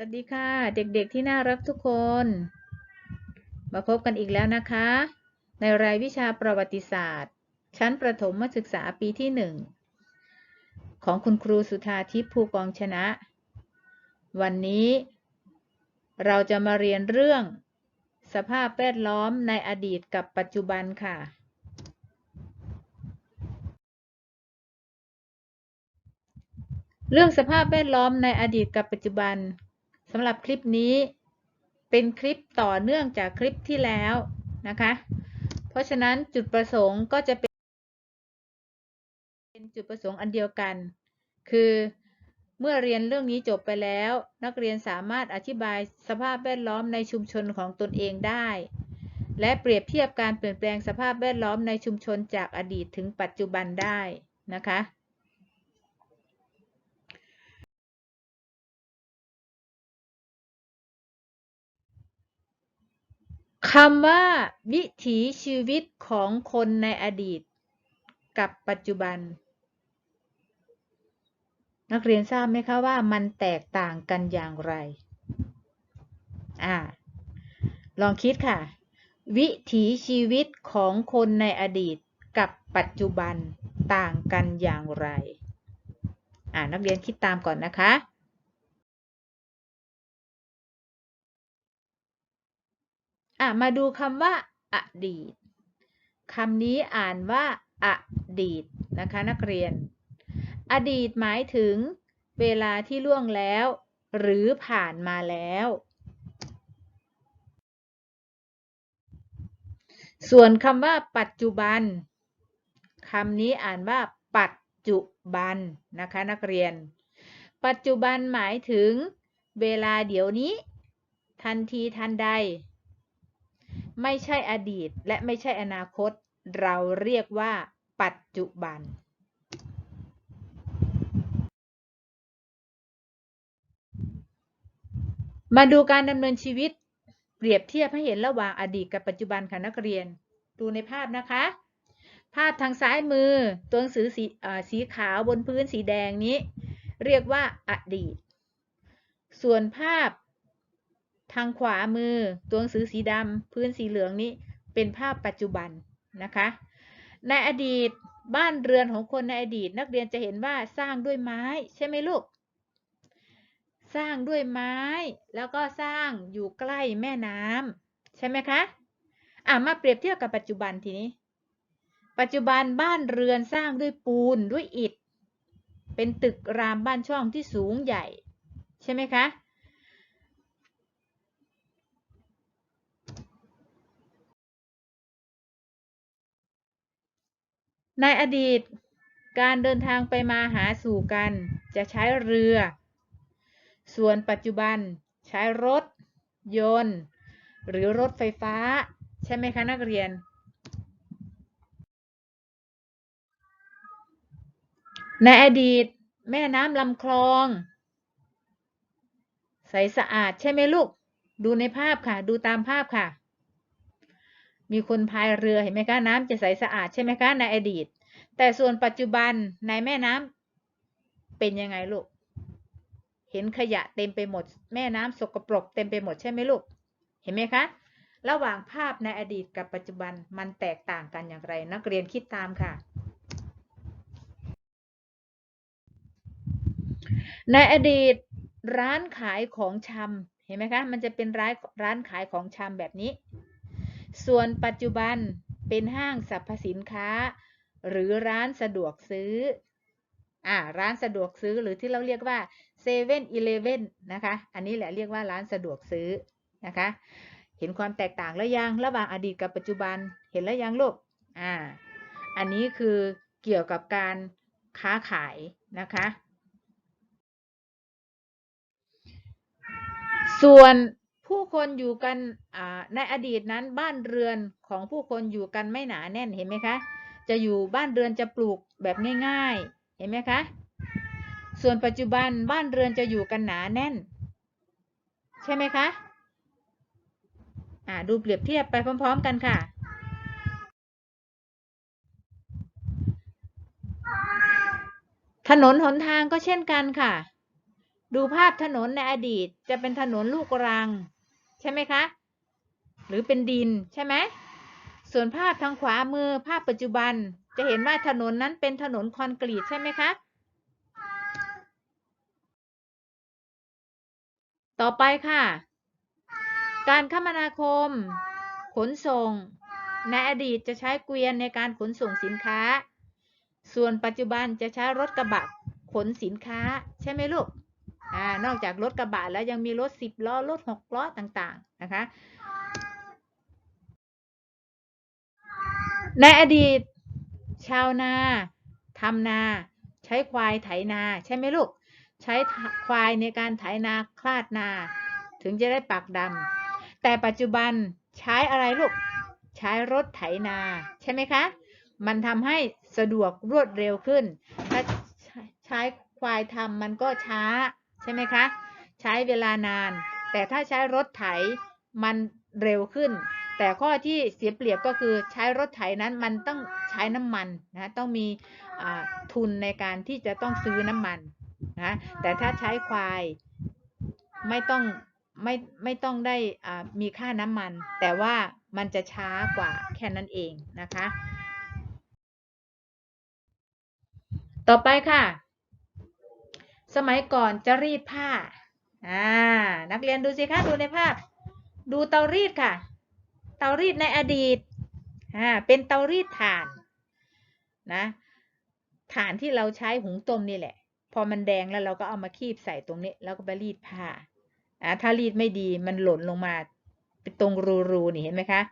สวัสดีค่ะ เด็กๆที่น่ารักทุกคน มาพบกันอีกแล้วนะคะ ในรายวิชาประวัติศาสตร์ ชั้นประถมศึกษาปีที่หนึ่งของคุณครูสุธาทิพย์ภูกองชนะ วันนี้ เราจะมาเรียนเรื่อง สภาพแวดล้อมในอดีตกับปัจจุบันค่ะ เรื่องสภาพแวดล้อมในอดีตกับปัจจุบัน สำหรับคลิปนี้เป็นคลิปต่อเนื่องจากคลิปที่แล้วนะคะ เพราะฉะนั้นจุดประสงค์ก็จะเป็นจุดประสงค์อันเดียวกัน คือเมื่อเรียนเรื่องนี้จบไปแล้ว นักเรียนสามารถอธิบายสภาพแวดล้อมในชุมชนของตนเองได้ และเปรียบเทียบการเปลี่ยนแปลงสภาพแวดล้อมในชุมชนจากอดีตถึงปัจจุบันได้นะคะ คำว่า วิถีชีวิตของคนในอดีต กับปัจจุบัน นักเรียนทราบไหมคะว่ามันแตกต่างกันอย่างไร อ่า ลองคิดค่ะ วิถีชีวิตของคนในอดีตกับปัจจุบันต่างกันอย่างไร อ่านักเรียนคิดตามก่อนนะคะ อะมาดูคำว่าอดีตคำนี้อ่านว่าอดีตนะคะนักเรียน อดีตหมายถึงเวลาที่ล่วงแล้ว หรือผ่านมาแล้ว ส่วนคำว่าปัจจุบันคำนี้อ่านว่า ปัจจุบันนะคะนักเรียน ปัจจุบันหมายถึง เวลาเดี๋ยวนี้ ทันทีทันใด ไม่ใช่อดีตและไม่ใช่อนาคต เราเรียกว่า ปัจจุบัน มาดูการดำเนินชีวิต เปรียบเทียบให้เห็นระหว่างอดีตกับปัจจุบันค่ะนักเรียน ดูในภาพนะคะ ภาพทางซ้ายมือ ตัวหนังสือสีสีขาวบนพื้นสีแดงนี้ เรียกว่าอดีต ส่วนภาพ ทางขวามือตัวหนังสือสีดำพื้นสีเหลืองนี้เป็นภาพปัจจุบันนะคะ ในอดีตบ้านเรือนของคนในอดีต นักเรียนจะเห็นว่าสร้างด้วยไม้ใช่ไหมลูก สร้างด้วยไม้ แล้วก็สร้างอยู่ใกล้แม่น้ำใช่ไหมคะอะมาเปรียบเทียบกับปัจจุบันทีนี้ ปัจจุบันบ้านเรือนสร้างด้วยปูนด้วยอิฐ เป็นตึกรามบ้านช่องที่สูงใหญ่ ใช่ไหมคะ ในอดีต การเดินทางไปมาหาสู่กันจะใช้เรือ ส่วนปัจจุบันใช้รถ ยนต์ หรือรถไฟฟ้า ใช่ไหมคะนักเรียน ในอดีต แม่น้ำลำคลอง ใสสะอาดใช่ไหมลูก ดูในภาพค่ะ ดูตามภาพค่ะ มีคนพายเรือเห็นไหมคะน้ำจะใสสะอาดใช่ไหมคะในอดีต แต่ส่วนปัจจุบันในแม่น้ำเป็นยังไงลูก เห็นขยะเต็มไปหมด แม่น้ำสกปรกเต็มไปหมดใช่ไหมลูก เห็นไหมคะ ระหว่างภาพในอดีตกับปัจจุบันมันแตกต่างกันอย่างไร นักเรียนคิดตามค่ะ ในอดีตร้านขายของชำเห็นไหมคะ มันจะเป็นร้านร้านขายของชำแบบนี้ ส่วนปัจจุบันเป็นห้างสรรพสินค้า หรือร้านสะดวกซื้ออ่าร้านสะดวกซื้อหรือที่เราเรียกว่าเซเว่นอีเลฟเว่นนะคะ อันนี้แหละเรียกว่าร้านสะดวกซื้อนะคะ เห็นความแตกต่างแล้วยังระหว่างอดีตกับปัจจุบันเห็นแล้วยังลูกอ่าอันนี้คือเกี่ยวกับการค้าขายนะคะ ส่วน คนอยู่กันในอดีตนั้นบ้านเรือนของผู้คนอยู่กันไม่หนาแน่นเห็นไหมคะ จะอยู่บ้านเรือนจะปลูกแบบง่ายๆ เห็นไหมคะ ส่วนปัจจุบันบ้านเรือนจะอยู่กันหนาแน่น ใช่ไหมคะอ่าดูเปรียบเทียบไปพร้อม ๆ กันค่ะ ถนนหนทางก็เช่นกันค่ะ ดูภาพถนนในอดีตจะเป็นถนนลูกรัง ใช่ไหมคะ หรือเป็นดินใช่ไหมส่วนภาพทางขวามือภาพปัจจุบันจะเห็นว่าถนนนั้นเป็นถนนคอนกรีตใช่ไหมคะ ต่อไปค่ะ การคมนาคม ขนส่ง ในอดีตจะใช้เกวียนในการขนส่งสินค้า ส่วนปัจจุบันจะใช้รถกระบะขนสินค้าใช่ไหมลูก อ่านอกจากรถกระบะแล้วยังมีรถสิบล้อรถหกล้อต่างๆนะคะ ในอดีต ชาวนาทำนา ใช้ควายไถนาใช่ไหมลูก ใช้ควายในการไถนาคลาดนา ถึงจะได้ปักดำแต่ปัจจุบันใช้อะไรลูก ใช้รถไถนา ใช่ไหมคะ มันทำให้สะดวกรวดเร็วขึ้น ถ้าใช้ควายทำมันก็ช้า ช่ไหมคะ ใช้เวลานาน แต่ถ้าใช้รถไถมันเร็วขึ้น แต่ข้อที่เสียเปรียบก็คือใช้รถไถนั้นมันต้องใช้น้ำมันนะต้องมีทุนในการที่จะต้องซื้อน้ำมันนะแต่ถ้าใช้ควายไม่ต้องไม่ไม่ต้องได้มีค่าน้ำมัน แต่ว่ามันจะช้ากว่าแค่นั้นเองนะคะ ต่อไปค่ะ สมัยก่อนจะรีดผ้า อ่า นักเรียนดูสิคะดูในภาพ ดูเตารีดค่ะ เตารีดในอดีต อ่า เป็นเตารีดถ่าน นะถ่านที่เราใช้หุงต้มนี่แหละ พอมันแดงแล้วเราก็เอามาคีบใส่ตรงนี้ แล้วก็ไปรีดผ้า อ่า ถ้ารีดไม่ดีมันหล่นลงมาเป็นตรงรูๆนี่เห็นไหมคะ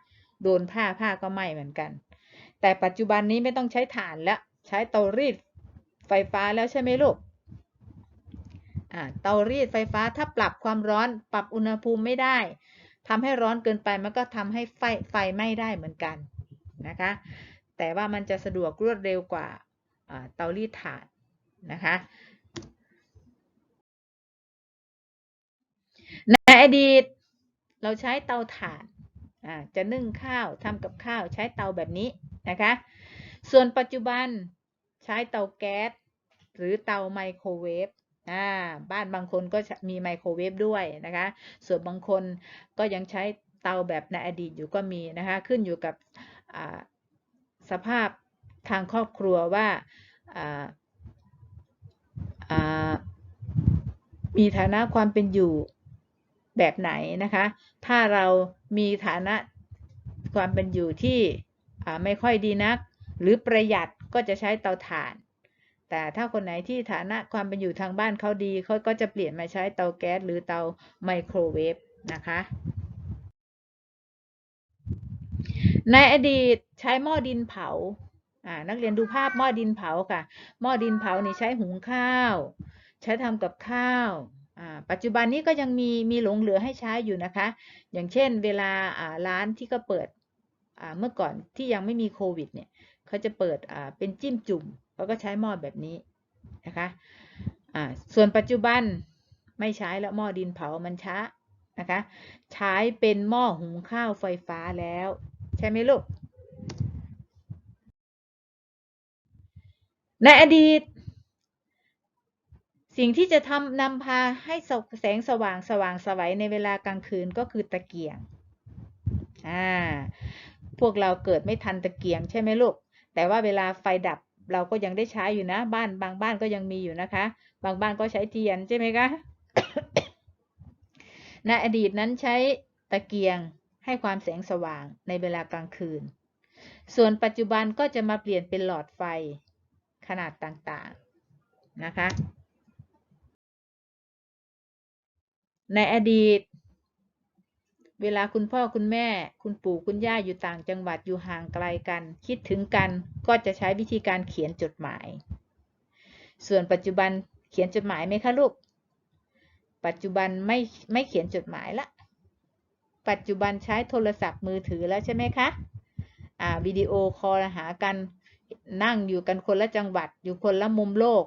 โดนผ้าผ้าก็ไหม้เหมือนกัน แต่ปัจจุบันนี้ไม่ต้องใช้ถ่านแล้ว ใช้เตารีดไฟฟ้าแล้วใช่ไหมลูก เตารีดไฟฟ้าถ้าปรับความร้อนปรับอุณหภูมิไม่ได้ทำให้ร้อนเกินไปมันก็ทำให้ไฟไฟไหม้ได้เหมือนกันนะคะ แต่ว่ามันจะสะดวกรวดเร็วกว่าเตารีดถ่านนะคะในอดีตเราใช้เตาถ่านจะนึ่งข้าวทำกับข้าวใช้เตาแบบนี้นะคะ ส่วนปัจจุบันใช้เตาแก๊สหรือเตาไมโครเวฟ อ่าบ้านบางคนก็มีไมโครเวฟด้วยนะคะ ส่วนบางคนก็ยังใช้เตาแบบในอดีตอยู่ก็มีนะคะ ขึ้นอยู่กับสภาพทางครอบครัวว่ามีฐานะความเป็นอยู่แบบไหนนะคะ ถ้าเรามีฐานะความเป็นอยู่ที่ไม่ค่อยดีนัก หรือประหยัดก็จะใช้เตาถ่าน แต่ถ้าคนไหนที่ฐานะความเป็นอยู่ทางบ้านเขาดีเขาก็จะเปลี่ยนมาใช้เตาแก๊สหรือเตาไมโครเวฟนะคะ ในอดีตใช้หม้อดินเผาอ่านักเรียนดูภาพหม้อดินเผาค่ะ หม้อดินเผานี่ใช้หุงข้าว ใช้ทำกับข้าวอ่าปัจจุบันนี้ก็ยังมีมีหลงเหลือให้ใช้อยู่นะคะ อย่างเช่นเวลาอ่าร้านที่ก็เปิดอ่าเมื่อก่อนที่ยังไม่มีโควิดเนี่ยเขาจะเปิดอ่าเป็นจิ้มจุ่ม เราก็ใช้หม้อแบบนี้นะคะอ่าส่วนปัจจุบันไม่ใช้แล้วหม้อดินเผามันช้านะคะใช้เป็นหม้อหุงข้าวไฟฟ้าแล้ว ใช่ไหมลูก ในอดีต สิ่งที่จะทำนำพาให้แสงสว่างสว่างสวัยในเวลากลางคืนก็คือตะเกียงอ่าพวกเราเกิดไม่ทันตะเกียงใช่ไหมลูก แต่ว่าเวลาไฟดับ เราก็ยังได้ใช้อยู่นะ บ้านบางบ้านก็ยังมีอยู่นะคะ บางบ้านก็ใช้เทียนใช่ไหมคะในอดีตนั้นใช้ตะเกียงให้ความแสงสว่างในเวลากลางคืน ส่วนปัจจุบันก็จะมาเปลี่ยนเป็นหลอดไฟขนาดต่างๆนะคะ ในอดีต เวลาคุณพ่อคุณแม่ คุณปู่คุณย่าอยู่ต่างจังหวัดอยู่ห่างไกลกัน คิดถึงกันก็จะใช้วิธีการเขียนจดหมาย ส่วนปัจจุบันเขียนจดหมายไหมคะลูก ปัจจุบันไม่ไม่เขียนจดหมายละ ปัจจุบันใช้โทรศัพท์มือถือแล้วใช่ไหมคะ อ่าวิดีโอคอลหากันนั่งอยู่กันคนละจังหวัดอยู่คนละมุมโลก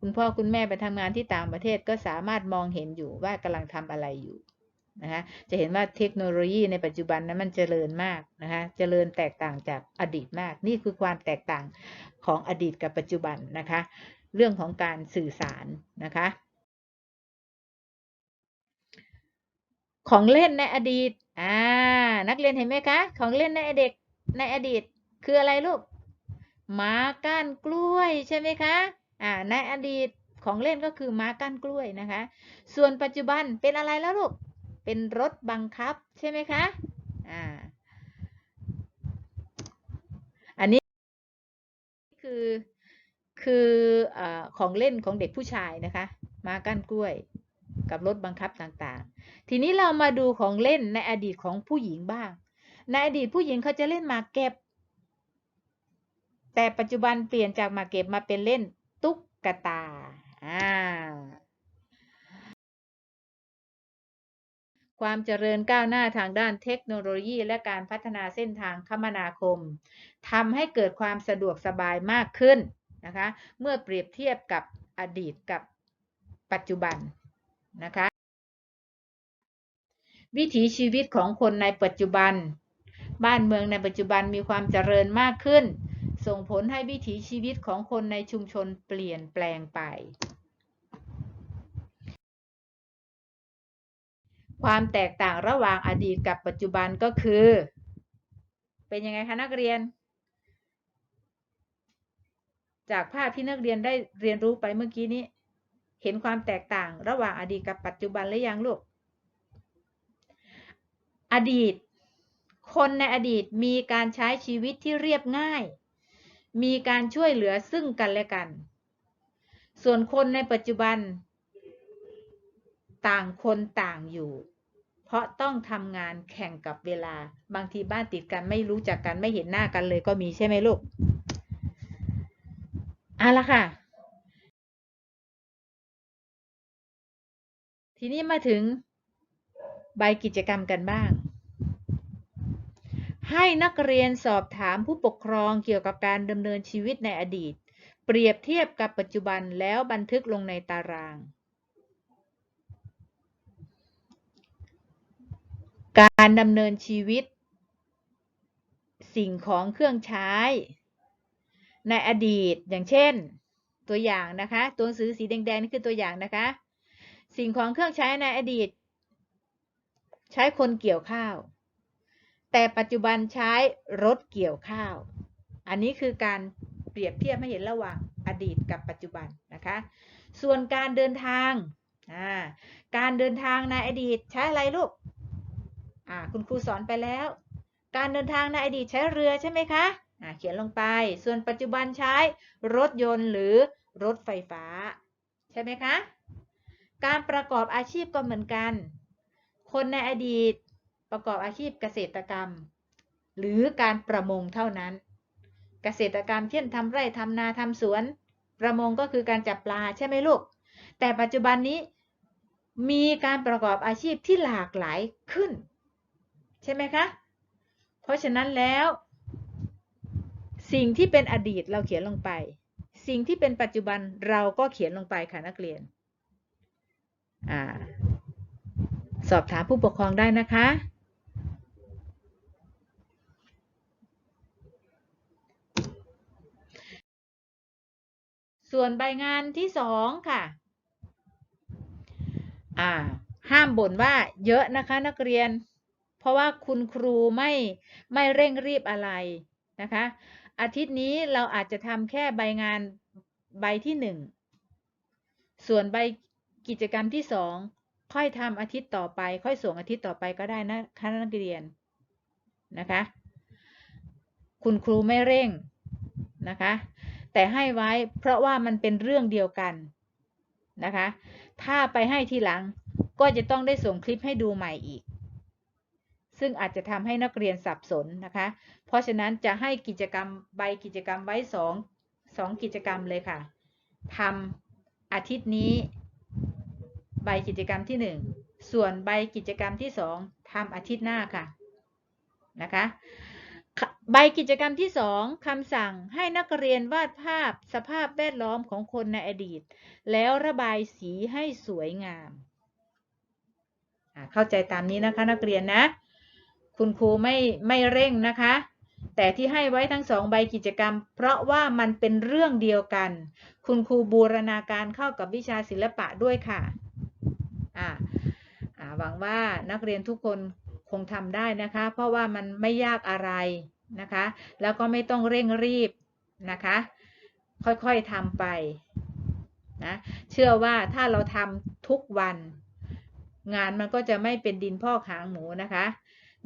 คุณพ่อคุณแม่ไปทำงานที่ต่างประเทศก็สามารถมองเห็นอยู่ว่ากำลังทำอะไรอยู่ นะคะจะเห็นว่าเทคโนโลยีในปัจจุบันนั้นมันเจริญมากนะคะเจริญแตกต่างจากอดีตมาก นี่คือความแตกต่างของอดีตกับปัจจุบันนะคะ เรื่องของการสื่อสารนะคะ ของเล่นในอดีตอ่านักเรียนเห็นไหมคะของเล่นในเด็กในอดีตคืออะไรลูกหมาก้านกล้วยใช่ไหมคะอ่าในอดีตของเล่นก็คือหมาก้านกล้วยนะคะ ส่วนปัจจุบันเป็นอะไรแล้วลูก เป็นรถบังคับใช่ไหมคะ อ่า อันนี้คือคืออของเล่นของเด็กผู้ชายนะคะ มาก้านกล้วยกับรถบังคับต่างๆ ทีนี้เรามาดูของเล่นในอดีตของผู้หญิงบ้าง ในอดีตผู้หญิงเขาจะเล่นหมากเก็บ แต่ปัจจุบันเปลี่ยนจากหมากเก็บมาเป็นเล่นตุ๊กตา อ่า ความเจริญก้าวหน้าทางด้านเทคโนโลยี และการพัฒนาเส้นทางคมนาคมทำให้เกิดความสะดวกสบายมากขึ้นนะคะเมื่อเปรียบเทียบกับอดีตกับปัจจุบันนะคะวิถีชีวิตของคนในปัจจุบัน บ้านเมืองในปัจจุบันมีความเจริญมากขึ้น ส่งผลให้วิถีชีวิตของคนในชุมชนเปลี่ยนแปลงไป ความแตกต่างระหว่างอดีตกับปัจจุบันก็คือ เป็นยังไงคะนักเรียน จากภาพที่นักเรียนได้เรียนรู้ไปเมื่อกี้นี้ เห็นความแตกต่างระหว่างอดีตกับปัจจุบันหรือยังลูก อดีต คนในอดีตมีการใช้ชีวิตที่เรียบง่าย มีการช่วยเหลือซึ่งกันและกัน ส่วนคนในปัจจุบัน ต่างคนต่างอยู่ เพราะต้องทำงานแข่งกับเวลา บางทีบ้านติดกันไม่รู้จักกันไม่เห็นหน้ากันเลยก็มีใช่ไหมลูกเอาละค่ะ ทีนี้มาถึงใบกิจกรรมกันบ้าง ให้นักเรียนสอบถามผู้ปกครองเกี่ยวกับการดำเนินชีวิตในอดีต เปรียบเทียบกับปัจจุบันแล้วบันทึกลงในตาราง การดำเนินชีวิต สิ่งของเครื่องใช้ ในอดีตอย่างเช่น ตัวอย่างนะคะ ตัวหนังสือสีแดงๆนี่คือตัวอย่างนะคะ สิ่งของเครื่องใช้ในอดีต ใช้คนเกี่ยวข้าว แต่ปัจจุบันใช้รถเกี่ยวข้าว อันนี้คือการเปรียบเทียบให้เห็นระหว่างอดีตกับปัจจุบันนะคะ ส่วนการเดินทาง การเดินทางในอดีตใช้อะไรลูก อ่าคุณครูสอนไปแล้ว การเดินทางในอดีตใช้เรือใช่ไหมคะอ่าเขียนลงไป ส่วนปัจจุบันใช้รถยนต์หรือรถไฟฟ้า ใช่ไหมคะ การประกอบอาชีพก็เหมือนกัน คนในอดีตประกอบอาชีพเกษตรกรรม หรือการประมงเท่านั้น เกษตรกรรมเช่นทำไร่ทำนาทำสวน ประมงก็คือการจับปลาใช่ไหมลูก แต่ปัจจุบันนี้มีการประกอบอาชีพที่หลากหลายขึ้น ใช่ไหมคะ เพราะฉะนั้นแล้ว สิ่งที่เป็นอดีตเราเขียนลงไป สิ่งที่เป็นปัจจุบันเราก็เขียนลงไปค่ะนักเรียนอสอบถามผู้ปกครองได้นะคะ ส่วนใบงานที่สองค่ะอ่าห้ามบ่นว่าเยอะนะคะนักเรียน เพราะว่าคุณครูไม่ไม่เร่งรีบอะไรนะคะ อาทิตย์นี้เราอาจจะทำแค่ใบงานใบที่หนึ่งส่วนใบกิจกรรมที่สองค่อยทำอาทิตย์ต่อไป ค่อยส่งอาทิตย์ต่อไปก็ได้นะคะนักเรียนนะคะ คุณครูไม่เร่งนะคะ แต่ให้ไว้เพราะว่ามันเป็นเรื่องเดียวกันนะคะ ถ้าไปให้ทีหลังก็จะต้องได้ส่งคลิปให้ดูใหม่อีก ซึ่งอาจจะทำให้นักเรียนสับสนนะคะ เพราะฉะนั้นจะให้กิจกรรมใบกิจกรรมไว้สองสองกิจกรรมเลยค่ะทำอาทิตย์นี้ ใบกิจกรรมที่หนึ่งส่วนใบกิจกรรมที่สองทำอาทิตย์หน้าค่ะนะคะใบกิจกรรมที่สองคำสั่งให้นักเรียนวาดภาพสภาพแวดล้อมของคนในอดีต แล้วระบายสีให้สวยงาม เข้าใจตามนี้นะคะนักเรียนนะ คุณครูไม่ไม่เร่งนะคะ แต่ที่ให้ไว้ทั้งสองใบกิจกรรม เพราะว่ามันเป็นเรื่องเดียวกัน คุณครูบูรณาการเข้ากับวิชาศิลปะด้วยค่ะอ่าอ่าหวังว่านักเรียนทุกคนคงทำได้นะคะ เพราะว่ามันไม่ยากอะไรนะคะ แล้วก็ไม่ต้องเร่งรีบนะคะ ค่อยๆทำไปนะเชื่อว่าถ้าเราทำทุกวัน งานมันก็จะไม่เป็นดินพอกหางหมูนะคะ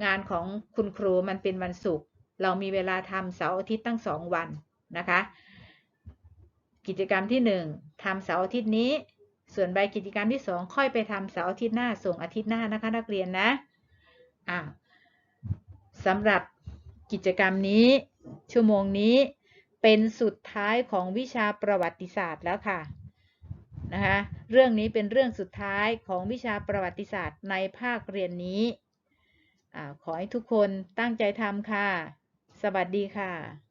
งานของคุณครูมันเป็นวันศุกร์เรามีเวลาทำเสาร์อาทิตย์ตั้งสองวันนะคะ กิจกรรมที่หนึ่งทำเสาร์อาทิตย์นี้ ส่วนใบกิจกรรมที่สองค่อยไปทำเสาร์อาทิตย์หน้าส่งอาทิตย์หน้านะคะนักเรียนนะอ่าสำหรับกิจกรรมนี้ ชั่วโมงนี้เป็นสุดท้ายของวิชาประวัติศาสตร์แล้วค่ะนะคะเรื่องนี้เป็นเรื่องสุดท้ายของวิชาประวัติศาสตร์ในภาคเรียนนี้ ขอให้ทุกคนตั้งใจทำค่ะ สวัสดีค่ะ